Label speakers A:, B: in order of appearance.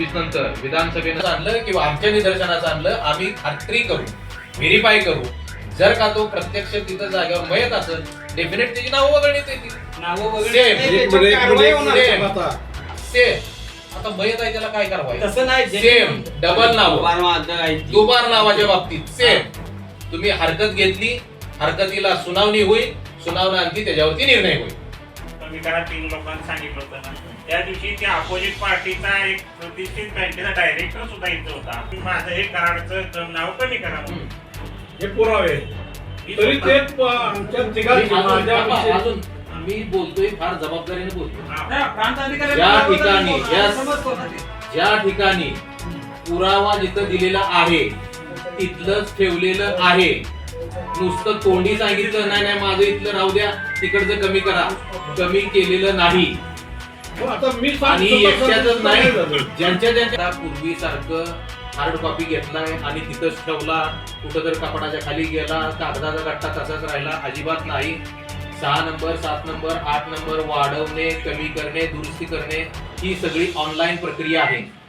A: एकवीस नंतर विधानसभेनं आणलं किंवा आमच्या निदर्शनाचं आणलं आम्ही खात्री करू व्हेरीफाय करू. जर का तो प्रत्यक्ष तिथं जागेवर मयत असेल डेफिनेट त्याची नावं वगळण्यात येतील.
B: नावं. वगैरे
C: मिनिट, एक मिनिट
A: Same.
C: आता.
A: ते आता मयत आहे त्याला काय करावं
B: तसं नाही
A: सेम डबल नाव.
D: दुबार
A: दुबार नावाच्या बाबतीत. सेम तुम्ही हरकत घेतली हरकतीला सुनावणी होईल सुनावणी आणखी त्याच्यावरती निर्णय होईल.
E: कमी करा तीन लोकांनी सांगितलं होतं ना. त्या दिवशी त्या अपोजिट पार्टीचा एक प्रतिष्ठित बँकेचा डायरेक्टर सुद्धा इथं होता. की माझं हे कराडचं नाव कमी करा म्हणून.
C: हे पुरावे.
E: मी
C: तरी ते आमच्या तिघांची
A: अजून बोलतोय फार जबाबदारीने बोलतोय.
E: हा.
A: या ठिकाणी. ज्या ठिकाणी पुरावा जिथं दिलेला आहे तिथलंच ठेवलेलं आहे. नुसतं तोंडी सांगितलं नाही नाही माझं इथलं राहू द्या. तिकडचं कमी करा. कमी केलेलं नाही.
C: हो, आता मी
A: आणि एकट्याच नाही. ज्यांच्या ज्यांच्या पूर्वी सारखं हार्ड कॉपी घेतलाय आणि तिथंच ठेवला. कुठं तर कपडाच्या खाली गेला. कागदाचा गट्टा तसाच राहिला. अजिबात नाही. सहा नंबर सात नंबर आठ नंबर वाढवणे कमी करणे दुरुस्ती करणे ही सगळी ऑनलाईन प्रक्रिया आहे.